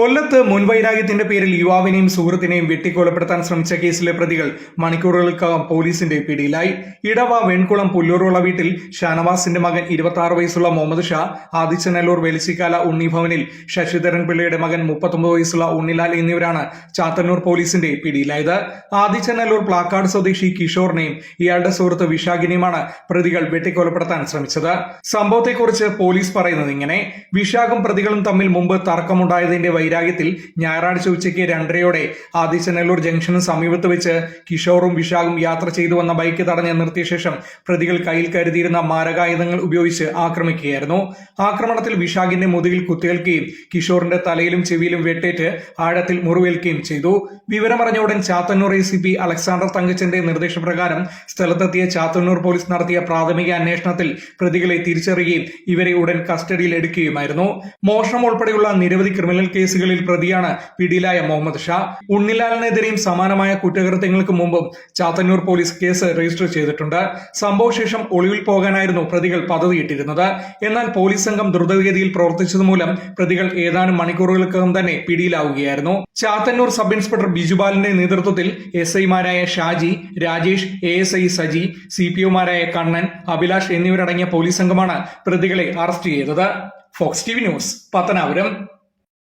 കൊല്ലത്ത് മുൻവൈരാഗ്യത്തിന്റെ പേരിൽ യുവാവിനെയും സുഹൃത്തിനെയും വെട്ടിക്കൊലപ്പെടുത്താൻ ശ്രമിച്ച കേസിലെ പ്രതികൾ മണിക്കൂറുകൾക്കകം പോലീസിന്റെ പിടിയിലായി. ഇടവ വെൺകുളം പുല്ലൂറുള്ള വീട്ടിൽ ഷാനവാസിന്റെ മകൻ ഇരുപത്തി വയസ്സുള്ള മുഹമ്മദ് ഷാ ആദിച്ചനല്ലൂർ വെലിച്ചിക്കാല ഉണ്ണിഭവനിൽ ശശിധരൻ പിള്ളയുടെ മകൻ മുപ്പത്തൊമ്പത് വയസ്സുള്ള ഉണ്ണിലാൽ എന്നിവരാണ് ചാത്തന്നൂർ പോലീസിന്റെ പിടിയിലായത്. ആദിച്ചനല്ലൂർ പ്ലാക്കാർഡ് സ്വദേശി കിഷോറിനെയും ഇയാളുടെ സുഹൃത്ത് വിശാഖിനെയുമാണ് പ്രതികൾ വെട്ടിക്കൊലപ്പെടുത്താൻ ശ്രമിച്ചത്. സംഭവത്തെക്കുറിച്ച് പോലീസ് പറയുന്നത് ഇങ്ങനെ വിശാഖും പ്രതികളും തമ്മിൽ മുമ്പ് തർക്കമുണ്ടായതിന്റെ വൈരാഗ്യത്തിൽ ഞായറാഴ്ച ഉച്ചയ്ക്ക് രണ്ടരയോടെ ആദിച്ചനല്ലൂർ ജംഗ്ഷന് സമീപത്ത് വെച്ച് കിഷോറും വിശാഖും യാത്ര ചെയ്തു വന്ന ബൈക്ക് തടഞ്ഞ് നിർത്തിയ ശേഷം പ്രതികൾ കയ്യിൽ കരുതിയിരുന്ന മാരകായുധങ്ങൾ ഉപയോഗിച്ച് ആക്രമിക്കുകയായിരുന്നു. ആക്രമണത്തിൽ വിശാഖിന്റെ മുതുകിൽ കുത്തേൽക്കുകയും കിഷോറിന്റെ തലയിലും ചെവിയിലും വെട്ടേറ്റ് ആഴത്തിൽ മുറിവേൽക്കുകയും ചെയ്തു. വിവരമറിഞ്ഞ ഉടൻ Chathannoor A C P Alexander തങ്കച്ചന്റെ നിർദ്ദേശപ്രകാരം സ്ഥലത്തെത്തിയ ചാത്തന്നൂർ പോലീസ് നടത്തിയ പ്രാഥമിക അന്വേഷണത്തിൽ പ്രതികളെ തിരിച്ചറിയുകയും ഇവരെ ഉടൻ കസ്റ്റഡിയിൽ എടുക്കുകയുമായിരുന്നു. മോഷണം ഉൾപ്പെടെയുള്ള നിരവധി ക്രിമിനൽ കേസുകളിൽ പ്രതിയാണ് പിടിയിലായ മുഹമ്മദ് ഷാ. ഉണ്ണിലാലിനെതിരെയും സമാനമായ കുറ്റകൃത്യങ്ങൾക്ക് മുമ്പും ചാത്തന്നൂർ പോലീസ് കേസ് രജിസ്റ്റർ ചെയ്തിട്ടുണ്ട്. സംഭവശേഷം ഒളിവിൽ പോകാനായിരുന്നു പ്രതികൾ പദ്ധതിയിട്ടിരുന്നത്. എന്നാൽ പോലീസ് സംഘം ദ്രുതഗതിയിൽ പ്രവർത്തിച്ചത് മൂലം പ്രതികൾ ഏതാനും മണിക്കൂറുകൾക്കകം തന്നെ പിടിയിലാവുകയായിരുന്നു. ചാത്തന്നൂർ സബ് ഇൻസ്പെക്ടർ ബിജുപാലിന്റെ നേതൃത്വത്തിൽ എസ് ഐമാരായ Shaji Rajesh A S I Saji C P ഒമാരായ Kannan Abhilash എന്നിവരടങ്ങിയ പോലീസ് സംഘമാണ് പ്രതികളെ അറസ്റ്റ് ചെയ്തത്. Fox T news Pathanapuram.